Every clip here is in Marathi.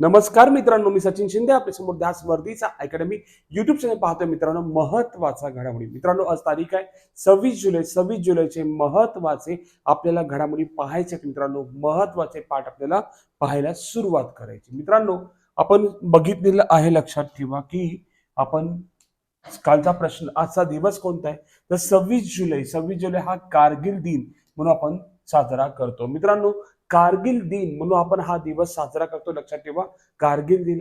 नमस्कार मित्रांनो मी सचिन शिंदे आपल्यासमोर ध्यास वर्धीचा अकॅडमी युट्यूब चॅनल पाहतोय मित्रांनो महत्त्वाचा घडामोडी. मित्रांनो आज तारीख आहे सव्वीस जुलै. सव्वीस जुलैचे महत्त्वाचे आपल्याला घडामोडी पाहायचे मित्रांनो. महत्त्वाचे पाठ आपल्याला पाहायला सुरुवात करायची. मित्रांनो आपण बघितलेलं आहे लक्षात ठेवा की आपण कालचा प्रश्न आजचा दिवस कोणता आहे? तर सव्वीस जुलै. सव्वीस जुलै हा कारगिल दिन म्हणून आपण साजरा करतो. मित्रांनो कारगिल दिन म्हणून आपण हा दिवस साजरा करतो. लक्षात ठेवा कारगिल दिन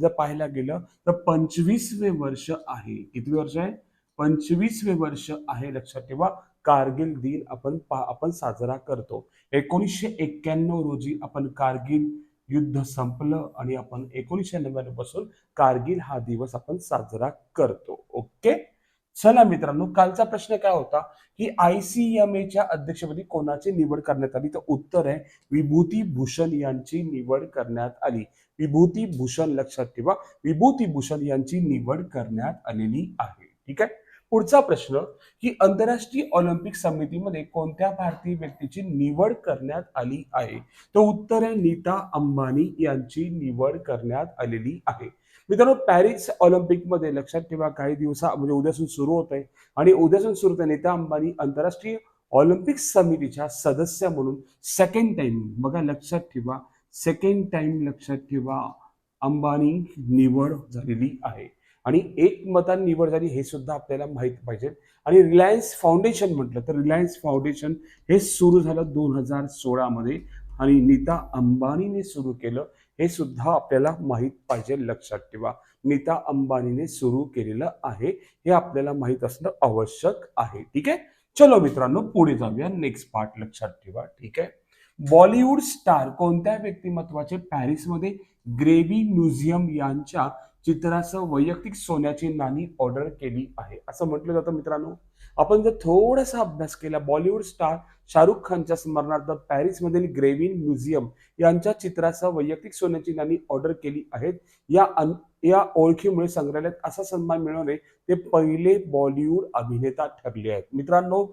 जर पाहायला गेलं तर पंचवीसवे वर्ष आहे. किती वर्ष आहे? पंचवीसवे वर्ष आहे. लक्षात ठेवा कारगिल दिन आपण आपण साजरा करतो. एकोणीसशे एक्क्याण्णव रोजी आपण कारगिल युद्ध संपलं आणि आपण एकोणीसशे नव्याण्णवपासून कारगिल हा दिवस आपण साजरा करतो. ओके? चला मित्रांनो कालचा प्रश्न काय होता? की आयसीएमएच्या अध्यक्षपदी कोणाची निवड करण्यात आली? तर उत्तर आहे विभूती भूषण यांची निवड करण्यात आली. विभूती भूषण लक्षात ठेवा विभूती भूषण यांची निवड करण्यात आलेली आहे. ठीक आहे? पुढचा प्रश्न की आंतरराष्ट्रीय ऑलिम्पिक समितीमध्ये कोणत्या भारतीय व्यक्तीची निवड करण्यात आली आहे? तर उत्तर आहे नीता अंबानी यांची निवड करण्यात आलेली आहे. मित्रांनो पॅरिस ऑलिम्पिकमध्ये लक्षात ठेवा काही दिवसा म्हणजे उद्यासून सुरू होत आहे आणि उद्यासून सुरू होत नीता अंबानी आंतरराष्ट्रीय ऑलिम्पिक समितीच्या सदस्य म्हणून सेकंड टाइम बघा लक्षात ठेवा सेकंड टाइम लक्षात ठेवा अंबानी निवड झालेली आहे. आणि एक मतान निवड झाली हे सुद्धा आपल्याला माहीत पाहिजे. आणि रिलायन्स फाउंडेशन म्हटलं तर रिलायन्स फाउंडेशन हे सुरू झालं दोन हजार सोळामध्ये. आणि नीता अंबानीने सुरू केलं हे सुद्धा आपल्याला माहीत पाहिजे लक्षात ठेवा. नीता अंबानीने सुरू केलेलं आहे हे आपल्याला माहीत असणं आवश्यक आहे. ठीक आहे? चलो मित्रांनो पुढे जाऊया. नेक्स्ट पार्ट लक्षात ठेवा. ठीक आहे? बॉलिवूड स्टार कोणत्या व्यक्तिमत्वाचे पॅरिसमध्ये? ग्रेव्ही म्युझियम यांच्या चित्रासह वैयक्तिक सोन्याची नाणी ऑर्डर केली आहे. असं म्हटलं जातं मित्रांनो. आपण जर थोडासा अभ्यास केला बॉलिवूड स्टार शाहरुख खानच्या स्मरणार्थ पॅरिसमधील ग्रेव्हिन म्युझियम यांच्या चित्रासह वैयक्तिक सोन्याची नाणी ऑर्डर केली आहेत. या अन या ओळखीमुळे संग्रहालयात असा सन्मान मिळवणे ते पहिले बॉलिवूड अभिनेता ठरले आहेत. मित्रांनो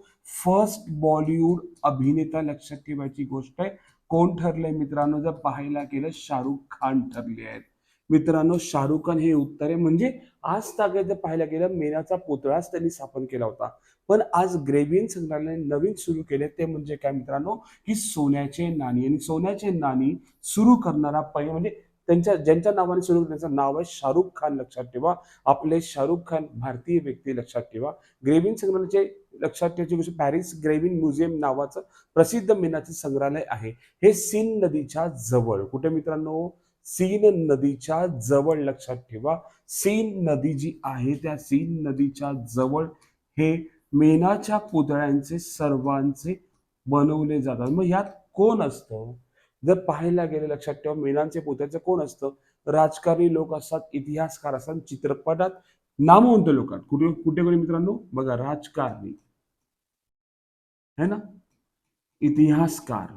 फर्स्ट बॉलिवूड अभिनेता लक्षात ठेवायची गोष्ट आहे. कोण ठरले मित्रांनो? जर पाहायला गेलं शाहरुख खान ठरले आहेत. मित्रांनो शाहरुख खान हे उत्तर आहे म्हणजे आज ताग्यात जर पाहायला गेलं मेनाचा पुतळाच त्यांनी स्थापन केला होता. पण आज ग्रेव्हियन संग्रहालय नवीन सुरू केले ते म्हणजे काय मित्रांनो? की सोन्याचे नाणी. आणि सोन्याचे नाणी सुरू करणारा पहिले म्हणजे त्यांच्या ज्यांच्या नावाने सुरू त्यांचं नाव आहे शाहरुख खान लक्षात ठेवा. आपले शाहरुख खान भारतीय व्यक्ती लक्षात ठेवा. ग्रेव्हिन संग्रहालयाचे लक्षात ठेवायची गोष्ट म्हणजे पॅरिस ग्रेव्हिन म्युझियम नावाचं प्रसिद्ध मेनाचे संग्रहालय आहे. हे सीन नदीच्या जवळ. कुठे मित्रांनो? सीन नदीच्या जवळ लक्षात ठेवा. सीन नदी जी आहे त्या सीन नदीच्या जवळ हे मेनाच्या पुतळ्यांचे सर्वांचे बनवले जातात. मग यात कोण असतं? जर पाहायला गेलं लक्षात ठेवा मेनांचे पुतळ्याचं कोण असतं? राजकारणी लोक असतात इतिहासकार असतात चित्रपटात नामवंत लोक आहेत. कुठे कुठे कुठे मित्रांनो? बघा राजकारणी. है ना? इतिहासकार.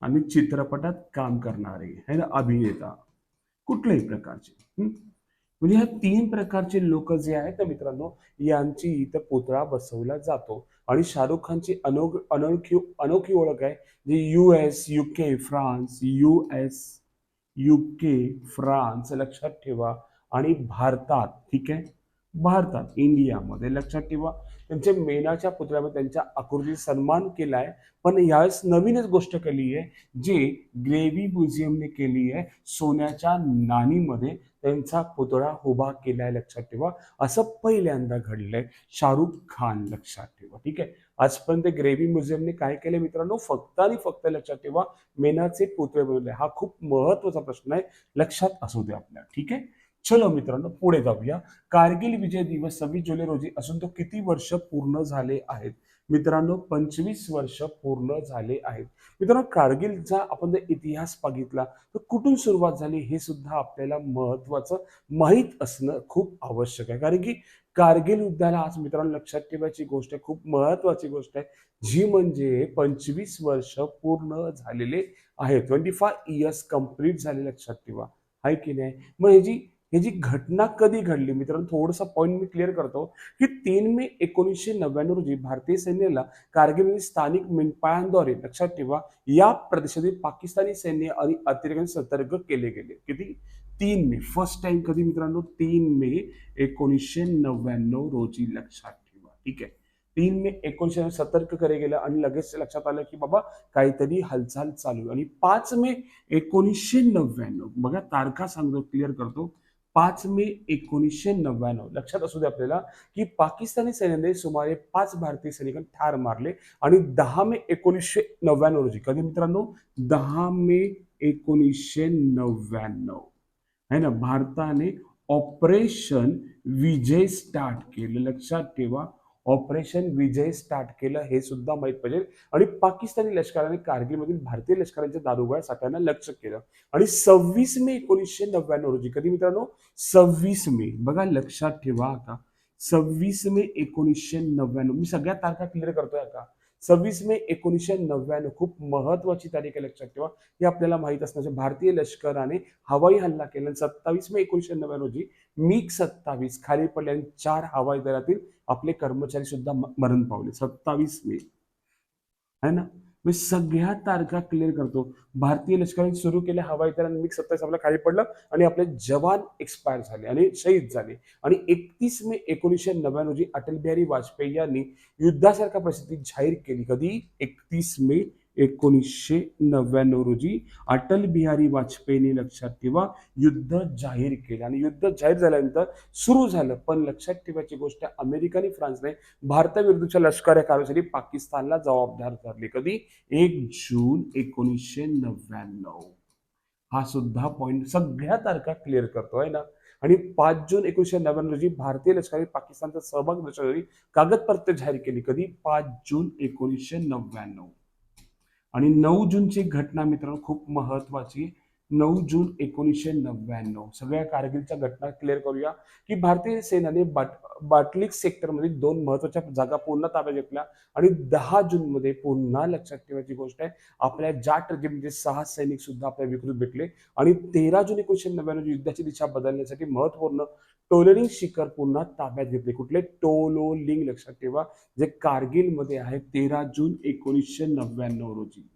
आणि चित्रपटात काम करणारे. है ना? अभिनेता. कुठल्याही प्रकारचे. म्हणजे ह्या तीन प्रकारचे लोक जे आहेत ना मित्रांनो यांची इथं पुतळा बसवला जातो. आणि शाहरुख खानची अनो अनोखी अनोखी ओळख आहे जी U S UK France U S UK France लक्षात ठेवा. आणि भारतात ठीक आहे? भारतात इंडियामध्ये लक्षात ठेवा. त्यांच्या मेनाच्या पुतळ्यामध्ये त्यांच्या आकृती सन्मान केला आहे पण यावेळेस नवीनच गोष्ट केली आहे जे ग्रेव्ही म्युझियमने केली आहे सोन्याच्या नाणीमध्ये. त्यांचा पुतळा उभा केलाय लक्षात ठेवा. असं पहिल्यांदा घडलंय. शाहरुख खान लक्षात ठेवा. ठीक आहे? आजपर्यंत ग्रेव्ही म्युझियमने काय केलं मित्रांनो? फक्त आणि फक्त लक्षात ठेवा मेनाचे पुतळे बनवले हा खूप महत्त्वाचा प्रश्न आहे. लक्षात असू दे आपल्या. ठीक आहे? चलो मित्रांनो पुढे जाऊया. कारगिल विजय दिवस सव्वीस जुलै रोजी असून तो किती वर्ष पूर्ण झाले आहेत? मित्रांनो पंचवीस वर्ष पूर्ण झाले आहेत. मित्रांनो कारगिलचा आपण जर इतिहास बघितला तर कुठून सुरुवात झाली हे सुद्धा आपल्याला महत्वाचं माहीत असणं खूप आवश्यक आहे. कारण की कारगिल युद्धाला आज मित्रांनो लक्षात ठेवायची गोष्ट आहे खूप महत्वाची गोष्ट आहे जी म्हणजे पंचवीस वर्ष पूर्ण झालेले आहे ट्वेंटी फाय इयर्स कंप्लीट झाले लक्षात ठेवा. आहे की नाही? मग जी ही जी घटना कधी घडली मित्रांनो थोडासा पॉईंट मी क्लिअर करतो की तीन मे एकोणीसशे नव्याण्णव रोजी भारतीय सैन्याला कारगिल स्थानिक मेंढपाळांद्वारे लक्षात ठेवा या प्रदेशातील पाकिस्तानी सैन्य आणि अतिरेक्यांनी सतर्क केले गेले. किती? तीन मे. फर्स्ट टाइम कधी मित्रांनो? तीन मे एकोणीसशे नव्याण्णव रोजी लक्षात ठेवा. ठीक आहे? तीन मे एकोणीसशे सतर्क करे गेलं आणि लगेच लक्षात आलं की बाबा काहीतरी हालचाल चालू आहे. आणि पाच मे एकोणीसशे नव्याण्णव बघा तारखा सांगतो क्लिअर करतो. पाच मे एकोणीसशे नव्याण्णव. लक्षात असू दे आपल्याला की पाकिस्तानी सैन्याने सुमारे पाच भारतीय सैनिकांना ठार मारले आणि दहा मे एकोणीसशे नव्याण्णव रोजी. कधी मित्रांनो? दहा मे एकोणीसशे नव्याण्णव. आहे ना? भारताने ऑपरेशन विजय स्टार्ट केलं. लक्षात ठेवा. ऑपरेशन विजय स्टार्ट केलं हे सुद्धा माहीत पाहिजे. आणि पाकिस्तानी लष्कराने कारगिलमधील भारतीय लष्कराच्या दारुगोळ्या साठ्यांना लक्ष केलं. आणि सव्वीस मे एकोणीसशे नव्याण्णव रोजी कधी मित्रांनो? सव्वीस मे. बघा लक्षात ठेवा आता. सव्वीस मे एकोणीसशे नव्याण्णव मी सगळ्या तारखा क्लिअर करतोय आता. सव्वीस मे एकोणीसशे नव्याण्णव. खूप महत्वाची तारीख आहे लक्षात ठेवा. हे आपल्याला माहीत असण्याचे भारतीय लष्कराने हवाई हल्ला केला सत्तावीस मे एकोणीसशे नव्याण्णव रोजी मिग सत्तावीस खाली पडले आणि चार हवाई दलातील आपले कर्मचारी सुद्धा मरण पावले. सत्तावीस मे. है ना? मी सगळ्या तारखा क्लिअर करतो. भारतीय लष्कराने सुरू केल्या हवाई दलाने मिग सत्तावीस आपल्या खाली पडलं आणि आपले जवान एक्सपायर झाले आणि शहीद झाले. आणि एकतीस मे एकोणीसशे नव्याण्णव रोजी अटल बिहारी वाजपेयी यांनी युद्धासारखा परिस्थिती जाहीर केली. कधी? एकतीस मे एकोणीसशे नव्याण्णव रोजी अटल बिहारी वाजपेयींनी लक्षात ठेवा युद्ध जाहीर केलं. आणि युद्ध जाहीर झाल्यानंतर सुरू झालं. पण लक्षात ठेवायची गोष्ट अमेरिका आणि फ्रान्सने भारताविरुद्धच्या लष्करी कारवाईसाठी पाकिस्तानला जबाबदार धरले कधी? एक जून एकोणीसशे नव्याण्णव. हा सुद्धा पॉईंट सगळ्या तारखा क्लिअर करतो आहे ना? आणि पाच जून एकोणीसशे नव्याण्णव रोजी भारतीय लष्कराने पाकिस्तानचा सहभाग दर्शवणारी कागदपत्र जाहीर केली. कधी? पाच जून एकोणीसशे नव्याण्णव. आणि नऊ जूनची घटना मित्रांनो खूप महत्वाची नऊ जून एकोणीसशे नव्याण्णव. सगळ्या कारगिलच्या घटना क्लिअर करूया की भारतीय सैन्याने बाट बाटलिक सेक्टरमध्ये दोन महत्त्वाच्या जागा पुन्हा ताब्यात घेतल्या आणि दहा जून मध्ये पुन्हा लक्षात ठेवायची गोष्ट आहे आपल्या जाट रेजिमेंटचे सहा सैनिक सुद्धा आपल्या विकृत भेटले आणि तेरा जून एकोणीसशे नव्याण्णव युद्धाची दिशा बदलण्यासाठी महत्त्वपूर्ण टोलरिंग शिखर पुन्हा ताब्यात घेतले. कुठले? टोलो लिंग लक्षात ठेवा. जे कारगिलमध्ये आहे तेरा जून एकोणीसशे नव्याण्णव रोजी.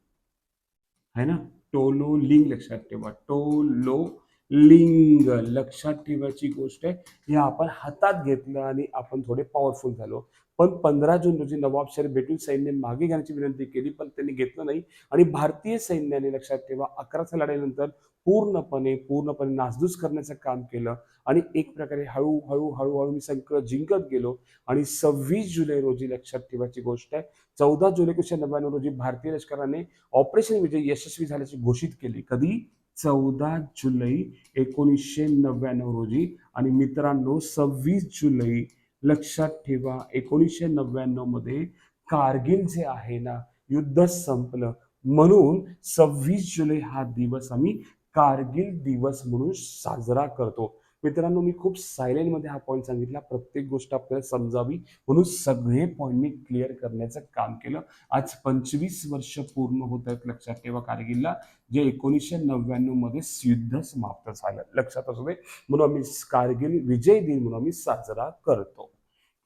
है ना? टोलो लिंग लक्षात ठेवा. टोलो लिंग लक्षात ठेवायची गोष्ट आहे हे आपण हातात घेतलं आणि आपण थोडे पॉवरफुल झालो. पण पंधरा जून रोजी नवाब शरीफ भेटून सैन्य मागे घेण्याची विनंती केली पण त्यांनी घेतलं नाही. आणि भारतीय सैन्याने लक्षात ठेवा अकराच्या लढाईनंतर पूर्णपणे पूर्णपणे नासधूस करण्याचं काम केलं आणि एक प्रकारे हळूहळू हळूहळू मी सगळं जिंकत गेलो. आणि सव्वीस जुलै रोजी लक्षात ठेवायची गोष्ट आहे चौदा जुलै एकोणीशे नव्याण्णव रोजी भारतीय लष्कराने ऑपरेशन विजय यशस्वी झाल्याची घोषित केली. कधी? चौदा जुलै एकोणीसशे नव्याण्णव रोजी. आणि मित्रांनो सव्वीस जुलै लक्षात ठेवा एकोणीसशे नव्याण्णवमध्ये कारगिल जे आहे ना युद्ध संपलं. म्हणून सव्वीस जुलै हा दिवस आम्ही कारगिल दिवस म्हणून साजरा करतो. मित्रांनो मी खूप सायलेंटमध्ये हा पॉईंट सांगितला. प्रत्येक गोष्ट आपल्याला समजावी म्हणून सगळे पॉईंट मी क्लिअर करण्याचं काम केलं. आज पंचवीस वर्ष पूर्ण होत आहेत लक्षात ठेवा कारगिलला. जे एकोणीसशे नव्याण्णवमध्ये युद्ध समाप्त झालं. लक्षात असू दे. म्हणून आम्ही कारगिल विजय दिन म्हणून आम्ही साजरा करतो.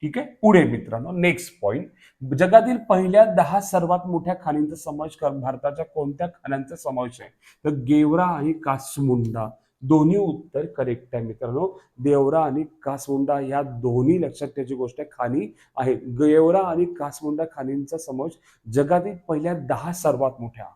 ठीक आहे? पुढे मित्रांनो नेक्स्ट पॉइंट जगातील पहिल्या दहा सर्वात मोठ्या खाणींचा समावेश कर भारताच्या कोणत्या खाण्यांचा समावेश आहे? तर गेवरा आणि कासमुंडा. दोन्ही उत्तर करेक्ट आहे मित्रांनो. देवरा आणि कासमुंडा या दोन्ही लक्षात ठेवायची गोष्ट आहे खाणी आहे. गेवरा आणि कासमुंडा खाणींचा समावेश जगातील पहिल्या दहा सर्वात मोठ्या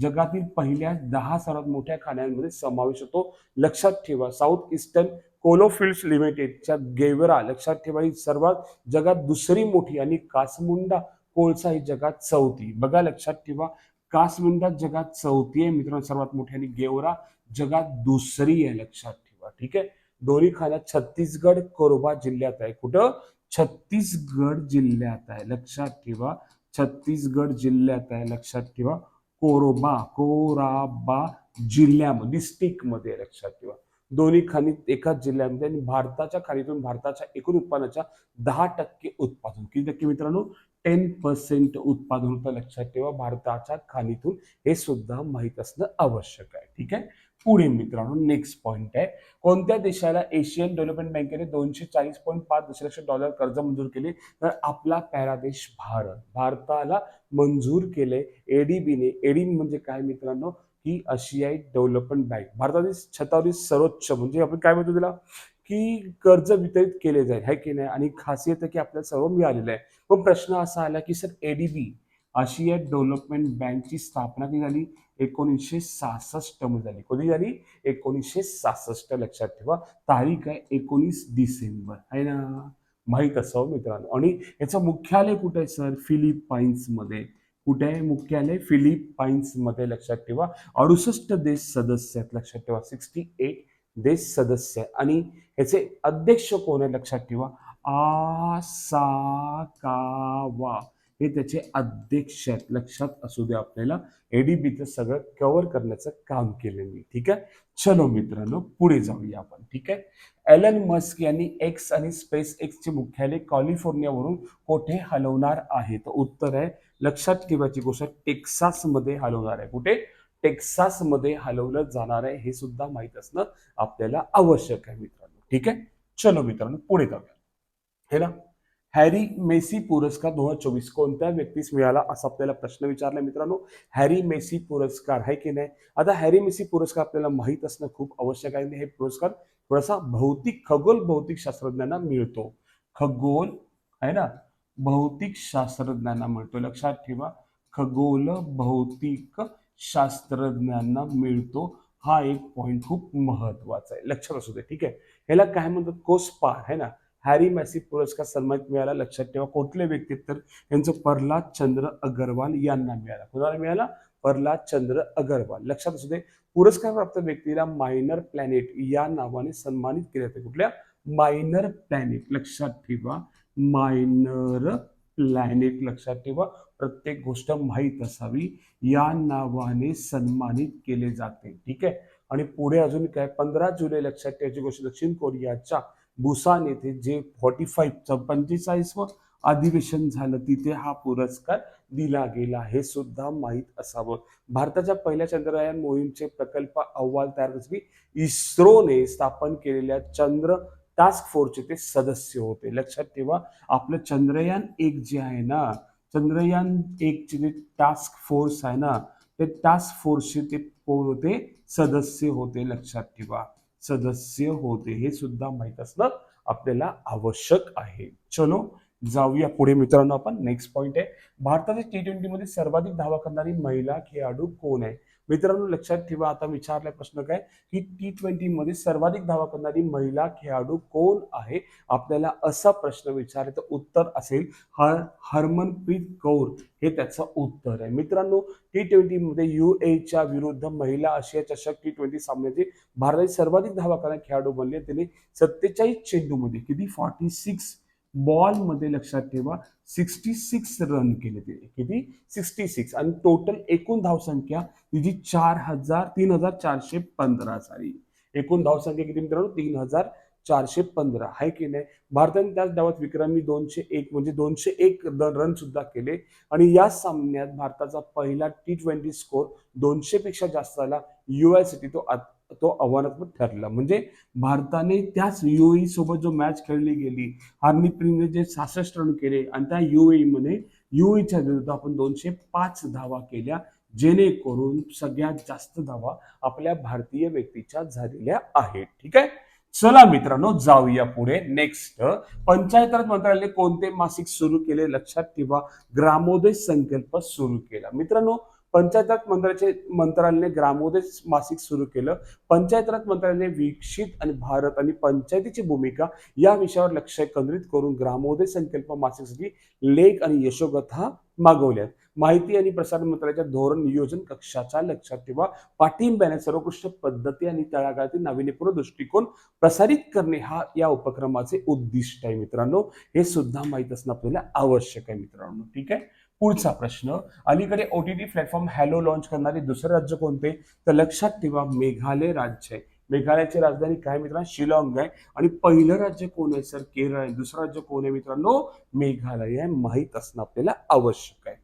जगातील पहिल्या दहा सर्वात मोठ्या खाण्यांमध्ये समावेश होतो. लक्षात ठेवा साऊथ ईस्टर्न कोलोफिल्ड्स लिमिटेडच्या गेवरा लक्षात ठेवा ही सर्वात जगात दुसरी मोठी आणि कासमुंडा कोळसा ही जगात चौथी. बघा लक्षात ठेवा कासमुंडा जगात चौथी आहे. मित्रांनो सर्वात मोठी आणि गेवरा जगात दुसरी आहे लक्षात ठेवा. ठीक आहे? दोन्ही खाना छत्तीसगड कोरबा जिल्ह्यात आहे. कुठं? छत्तीसगड जिल्ह्यात आहे. लक्षात ठेवा छत्तीसगड जिल्ह्यात आहे. लक्षात ठेवा. कोरोबा कोराबा जिल्ह्यामध्ये डिस्ट्रिक्टमध्ये लक्षात ठेवा. दोन्ही खाणी एकाच जिल्ह्यामध्ये आणि भारताच्या खाणीतून भारताच्या एकूण उत्पन्नाच्या दहा टक्के उत्पादन. किती टक्के मित्रांनो? टेन पर्सेंट उत्पादन होतं लक्षात ठेवा. भारताच्या खाणीतून हे सुद्धा माहीत असणं आवश्यक आहे. ठीक आहे? पुढे मित्रांनो नेक्स्ट पॉईंट आहे. कोणत्या देशाला एशियन डेव्हलपमेंट बँकेने दोनशे चाळीस पॉईंट पाच दशलक्ष डॉलर कर्ज मंजूर केले? तर आपला पॅरा देश भारत. भारताला मंजूर केले एडीबीने एडीबी म्हणजे काय मित्रांनो? ही आशियाई डेव्हलपमेंट बँक भारतातील छतावरील सर्वोच्च म्हणजे आपण काय म्हणतो त्याला? की कर्ज वितरित केले जाईल हे की नाही? आणि खासियत आहे की आपल्याला सर्व मिळालेलं आहे. पण प्रश्न असा आला की सर एडीबी आशिया डेव्हलपमेंट बँकची स्थापना कधी झाली एकोणीसशे सहासष्टमध्ये झाली. कधी झाली? एकोणीसशे सहासष्ट लक्षात ठेवा. तारीख आहे एकोणीस डिसेंबर. आहे ना? माहीत असावं मित्रांनो. आणि याचं मुख्यालय कुठे आहे सर? फिलिपाईन्समध्ये कुठे आहे मुख्यालय? फिलिपाईन्समध्ये लक्षात ठेवा. अडुसष्ट देश सदस्य आहेत लक्षात ठेवा. सिक्स्टी एट देश सदस्य आहे आणि ह्याचे अध्यक्ष कोण आहे लक्षात ठेवा. आसाकावा हे त्याचे अध्यक्ष आहेत. लक्षात असू दे आपल्याला. एडीबीचं सगळं कव्हर करण्याचं काम केलं मी. ठीक आहे? चलो मित्रांनो पुढे जाऊया आपण. ठीक आहे? एलन मस्क यांनी एक्स आणि स्पेस एक्सचे मुख्यालय कॅलिफोर्नियावरून कोठे हलवणार आहे? तर उत्तर आहे लक्षात ठेवायची गोष्ट टेक्सासमध्ये हलवणार आहे. कुठे? टेक्सासमध्ये हलवलं जाणार आहे हे सुद्धा माहीत असणं आपल्याला आवश्यक आहे मित्रांनो. ठीक आहे? चलो मित्रांनो पुढे जाऊया. हे ना हॅरी मेसी पुरस्कार दोन हजार चोवीस कोणत्या व्यक्तीस मिळाला असा आपल्याला प्रश्न विचारला मित्रांनो? हॅरी मेसी पुरस्कार आहे की नाही? आता हॅरी मेसी पुरस्कार आपल्याला माहीत असणं खूप आवश्यक आहे हे पुरस्कार थोडासा भौतिक खगोल भौतिक शास्त्रज्ञांना मिळतो. खगोल आहे ना? भौतिक शास्त्रज्ञांना मिळतो. लक्षात ठेवा. खगोल भौतिक शास्त्रज्ञांना मिळतो. हा एक पॉइंट खूप महत्त्वाचा आहे. लक्षात असू दे. ठीक आहे? ह्याला काय म्हणतात? कोस्पा है ना? हॅरी मॅसी पुरस्कार सन्मानित मिळाला. लक्षात ठेवा कुठले व्यक्ती तर यांचं प्रल्हाद चंद्र अगरवाल यांना मिळाला. कोणाला मिळाला? प्रल्हाद चंद्र अगरवाल. लक्षात असू दे पुरस्कार प्राप्त व्यक्तीला मायनर प्लॅनेट या नावाने सन्मानित केले जाते. कुठल्या? Minor planet. लक्षात ठेवा मायनर प्लॅनेट. लक्षात ठेवा प्रत्येक गोष्ट माहीत असावी. या नावाने सन्मानित केले जाते. ठीक आहे? आणि पुढे अजून काय? पंधरा जुलै लक्षात ठेवायची गोष्ट दक्षिण कोरियाच्या बुसान येथे जे फॉर्टी फाईव्ह पंचेचाळीसवं अधिवेशन झालं तिथे हा पुरस्कार दिला गेला हे सुद्धा माहीत असावं. भारताच्या पहिल्या चंद्रयान मोहीमचे प्रकल्प अहवाल तयार करण्यासाठी इस्रोने स्थापन केलेल्या चंद्र टास्क फोर्सचे ते सदस्य होते. लक्षात ठेवा आपलं चंद्रयान एक जे आहे ना चंद्रयान एकचे जे टास्क फोर्स आहे ना ते टास्क फोर्सचे ते कोण होते सदस्य होते लक्षात ठेवा. सदस्य होते हे सुद्धा माहीत असणं आपल्याला आवश्यक आहे. चलो जाऊया पुढे. मित्रांनो आपण नेक्स्ट पॉइंट आहे. भारताच्या टी ट्वेंटी मध्ये सर्वाधिक धावा करणारी महिला खेळाडू कोण आहे? मित्रांनो लक्षात ठेवा आता विचारला प्रश्न काय? की टी ट्वेंटी मध्ये सर्वाधिक धावा करणारी महिला खेळाडू कोण आहे? आपल्याला असा प्रश्न विचारले तर उत्तर असेल हर हरमनप्रीत कौर. हे त्याचं उत्तर आहे. मित्रांनो टी ट्वेंटी मध्ये युएच्या विरुद्ध महिला आशिया चषक टी ट्वेंटी सामन्याचे भारताचे सर्वाधिक धावा करणारे खेळाडू बनले. त्याने सत्तेचाळीस चेंडूमध्ये किती? फॉर्टी सिक्स बॉलमध्ये लक्षात ठेवा. सिक्स्टी सिक्स रन केले ते. किती? सिक्स्टी सिक्स आणि टोटल एकूण धावसंख्या तिची चार हजार तीन हजार चारशे पंधरा झाली एकूण धावसंख्या किती मित्रांनो? तीन हजार चारशे पंधरा. आहे की नाही? भारताने त्याच डावात विक्रमी दोनशे एक म्हणजे दोनशे एक रन सुद्धा केले. आणि या सामन्यात भारताचा पहिला टी ट्वेंटी स्कोर दोनशे पेक्षा जास्त आला युआय तो तो आव्हानात्मक ठरला. म्हणजे भारताने त्याच युएई सोबत जो मॅच खेळली गेली हार्निप्रीने जे सहासष्ट रन केले आणि त्या युएई मध्ये युएच्या विरुद्ध आपण दोनशे पाच धावा केल्या जेणेकरून सगळ्यात जास्त धावा आपल्या भारतीय व्यक्तीच्या झालेल्या आहेत. ठीक आहे? चला मित्रांनो जाऊया पुढे. नेक्स्ट पंचायत राज मंत्रालयाने कोणते मासिक सुरू केले? लक्षात ठेवा. ग्रामोदय संकल्प सुरू केला. मित्रांनो पंचायत मंत्र्याचे मंत्रालयाने ग्रामोदय मासिक सुरू केलं. पंचायतराज मंत्रालयाने विकसित आणि भारत आणि पंचायतीची भूमिका या विषयावर लक्ष केंद्रित करून ग्रामोदय संकल्प मासिकसाठी लेख आणि यशोगथा मागवल्यात. माहिती आणि प्रसारण मंत्रालयाच्या धोरण नियोजन कक्षाच्या लक्षात ठेवा. पाठिंब्याने सर्वोत्कृष्ट पद्धती आणि तळागाळातील नाविन्यपूर्ण दृष्टिकोन प्रसारित करणे हा या उपक्रमाचे उद्दिष्ट आहे मित्रांनो. हे सुद्धा माहीत असणं आपल्याला आवश्यक आहे मित्रांनो. ठीक आहे? पुढचा प्रश्न. अलीकडे O T T platform hello launch करणारे दुसरे राज्य कोणते? तर लक्षात ठेवा मेघालय राज्य आहे. मेघालयाची राजधानी काय मित्रांनो? शिलाँग आहे. आणि पहिलं राज्य कोण आहे सर? केरळ आहे. दुसरं राज्य कोण आहे मित्रांनो? मेघालय आहे. माहीत असणं आपल्याला आवश्यक आहे.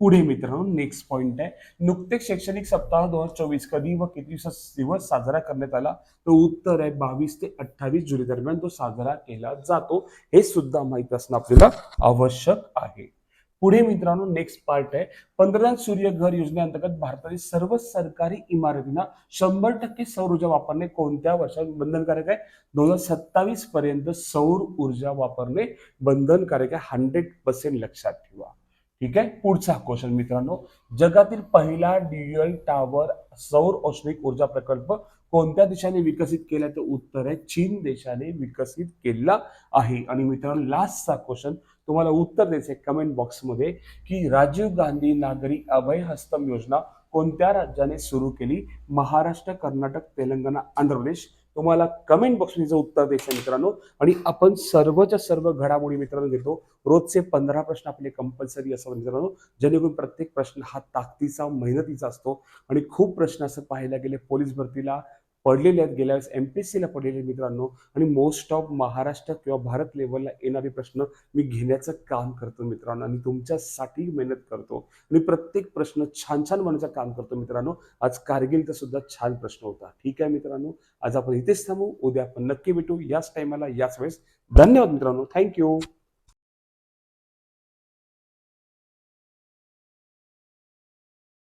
पुढे मित्रांनो नेक्स्ट पॉइंट आहे. नुकतेच शैक्षणिक सप्ताह दोन हजार चोवीस कधी व किती दिवस साजरा करण्यात आला? तर उत्तर आहे बावीस ते अठ्ठावीस जुलै दरम्यान तो साजरा केला जातो. हे सुद्धा माहीत असणं आपल्याला आवश्यक आहे. पुढे मित्रांनो नेक्स्ट पार्ट आहे. पंतप्रधान सूर्य घर योजनेअंतर्गत भारतातील सर्व सरकारी इमारतींना शंभर टक्के सौर ऊर्जा वापरणे कोणत्या वर्षात बंधनकारक आहे? दोन हजार सत्तावीस पर्यंत सौर ऊर्जा वापरणे बंधनकारक आहे. हंड्रेड पर्सेंट लक्षात ठेवा. ठीक आहे? पुढचा क्वेश्चन मित्रांनो जगातील पहिला ड्युअल टावर सौर औष्णिक ऊर्जा प्रकल्प कोणत्या देशाने विकसित केला? तर उत्तर आहे चीन देशाने विकसित केला आहे. आणि मित्रांनो लास्टचा क्वेश्चन तुम्हाला उत्तर द्यायचं आहे कमेंट बॉक्समध्ये की राजीव गांधी नागरी अभय हस्तम योजना कोणत्या राज्याने सुरू केली? महाराष्ट्र कर्नाटक तेलंगणा आंध्र प्रदेश? तुम्हाला कमेंट बॉक्समध्ये उत्तर द्यायचं मित्रांनो आणि आपण सर्वच्या सर्व घडामोडी मित्रांनो घेतो. रोजचे पंधरा प्रश्न आपले कंपल्सरी असतात मित्रांनो. जेणेकरून प्रत्येक प्रश्न हा ताकदीचा मेहनतीचा असतो. आणि खूप प्रश्न असं पाहायला गेले पोलीस भरतीला पडलेले आहेत. गेल्या वेळेस एम पी एस सीला पडलेले आहेत मित्रांनो. आणि मोस्ट ऑफ महाराष्ट्र किंवा भारत लेवलला येणारे प्रश्न मी घेण्याचं काम करतो मित्रांनो. आणि तुमच्यासाठी मेहनत करतो. आणि प्रत्येक प्रश्न छान छान बनवायचं काम करतो मित्रांनो. आज कारगिलचा सुद्धा छान प्रश्न होता. ठीक आहे मित्रांनो? आज आपण इथेच थांबू. उद्या आपण नक्की भेटू. याच टायमाला याच वेळेस. धन्यवाद मित्रांनो. थँक्यू